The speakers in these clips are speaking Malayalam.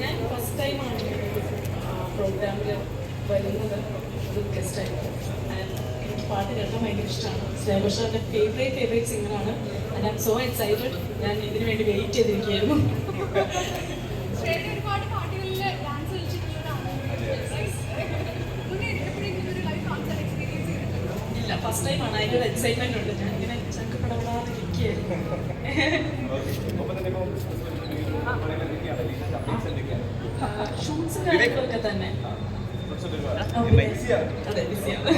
ഞാൻ ഫസ്റ്റ് ടൈമാണ് പ്രോഗ്രാമിൽ വരുന്നത് അത് ഗസ്റ്റായിട്ട് എനിക്ക് പാട്ട് കേൾക്കാൻ ഭയങ്കര ഇഷ്ടമാണ് എന്റെ favourite favourite സിംഗറാണ് and I am so excited ഞാൻ ഇതിനു വേണ്ടി വെയിറ്റ് ചെയ്തിരിക്കുകയായിരുന്നു ഒരു ഇല്ല ഫസ്റ്റ് ടൈമാണ് അതിന്റെ ഒരു എക്സൈറ്റ്മെന്റ് ഉണ്ട്. ഞാൻ ഷൂട്ട്സും കാര്യങ്ങളൊക്കെ തന്നെ. അതെ ബിസിയാണ്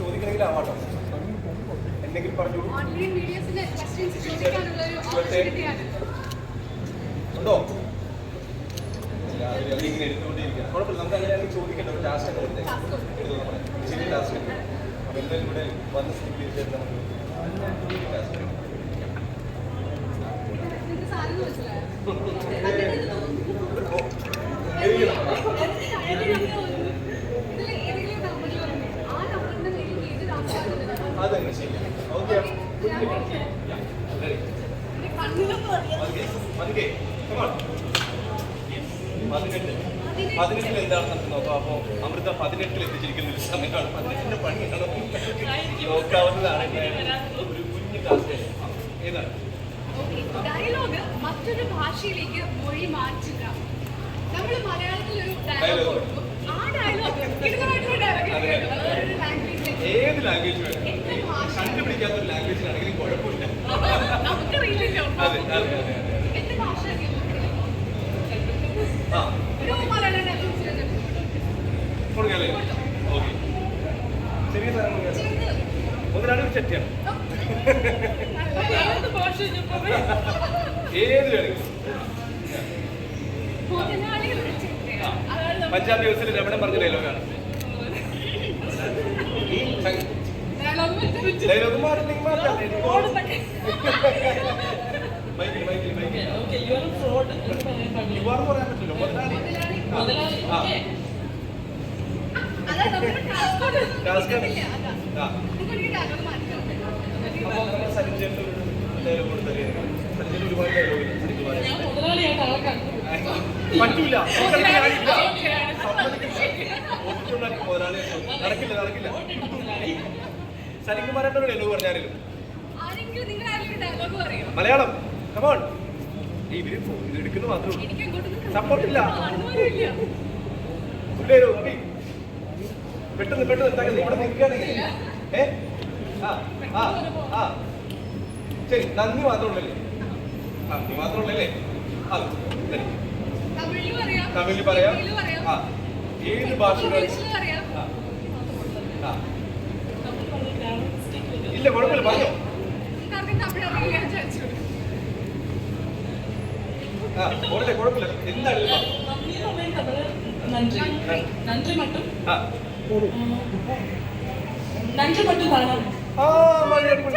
ചോദിക്കണമെങ്കിൽ ആവാട്ടോ. എന്തെങ്കിലും ഓപ്പർച്യൂണിറ്റിയാണ് ഉണ്ടോ? രാവിലെ അവരിങ്ങനെ എടുത്തുകൊണ്ടിരിക്കുകയാണ് കുഴപ്പമില്ല. നമുക്ക് അങ്ങനെ ചോദിക്കേണ്ട ഒരു ടാസ്ക് ഒക്കെ ഉണ്ട്. ചെറിയ ടാസ്ക് ഉണ്ട്. അപ്പോൾ എന്തായാലും ഇവിടെ വന്ന് സ്കിപ്പ് ചെയ്തിട്ട് നമുക്ക് ടാസ്ക് അതങ്ങനെ ചെയ്യാം ഓക്കെ. പതുക്കെ പതുക്കെ. പതിനെട്ട്. പതിനെട്ടിൽ എന്താണ് നമുക്ക് നോക്കാം. അപ്പോൾ അമൃത പതിനെട്ടിൽ എത്തിച്ചിരിക്കുന്ന ഒരു സമയമാണ്. പതിനെട്ടിന്റെ പണിയാണ് നോക്കാവുന്നതാണ് ഒരു കുഞ്ഞു ടാസ്ക് ഏതാണ്? ഡയലോഗ് മറ്റൊരു ഭാഷയിലേക്ക് മൊഴി മാറ്റുക. നമ്മൾ മലയാളത്തിൽ ഒരു ഡയലോഗ്. കൊടുക്കും. ആ ഡയലോഗ്. ഏത് ലാംഗ്വേജ് കണ്ടുപിടിക്കാത്ത ഒരു ലാംഗ്വേജിലാണെങ്കിലും കുഴപ്പമില്ല. നമുക്കറിയില്ലല്ലോ അതെ അതെ അതെ അതെ എന്ത് ഭാഷ ആ ഒരു മലയാളം ഡയലോഗ് കൊടുക്കാല്ലേ ഓക്കെ ചെറിയ സാധനം മുതലാളി ചെറ്റിയാണ് ഏത് വേണമെങ്കിലും പഞ്ചാബി ഹൗസിൽ രമണൻ പറഞ്ഞ ഡയലോഗാണ് ഡയലോഗ് മാറ്റില്ലെങ്കിൽ മാറ്റാം യുവാർ പറയാൻ പറ്റില്ല മുതലാളി. ആ. പറ്റൂല. നടക്കില്ല നടക്കില്ല സരികുമാരന്റെ ഒരു ഡയലോഗ് പറഞ്ഞാലും മലയാളം കമോൺ ഇവർ ഇത് എടുക്കുന്ന മാത്രമേ സപ്പോർട്ടില്ല എനിക്ക് പെട്ടെന്ന് പെട്ടെന്ന് നീ ഇവിടെ നിൽക്കുകയാണെങ്കിൽ ഏ? ആ ആ ആ. ശരി നന്ദി മാത്രമുള്ളല്ലേ നന്ദി മാത്രമുള്ളല്ലേ ആ ശരി. തമിഴിൽ പറയാം. ആ ഏത് ഭാഷ ആ. ആ. ഇല്ല കുഴപ്പമില്ല പറഞ്ഞോ. ആ കുഴപ്പമില്ല കുഴപ്പമില്ല. എന്തായാലും പറ. നന്ദി. മട്ടും പറയാൻ நஞ்சு மட்டும் காணும் ஆ மல்லிகைப்பூ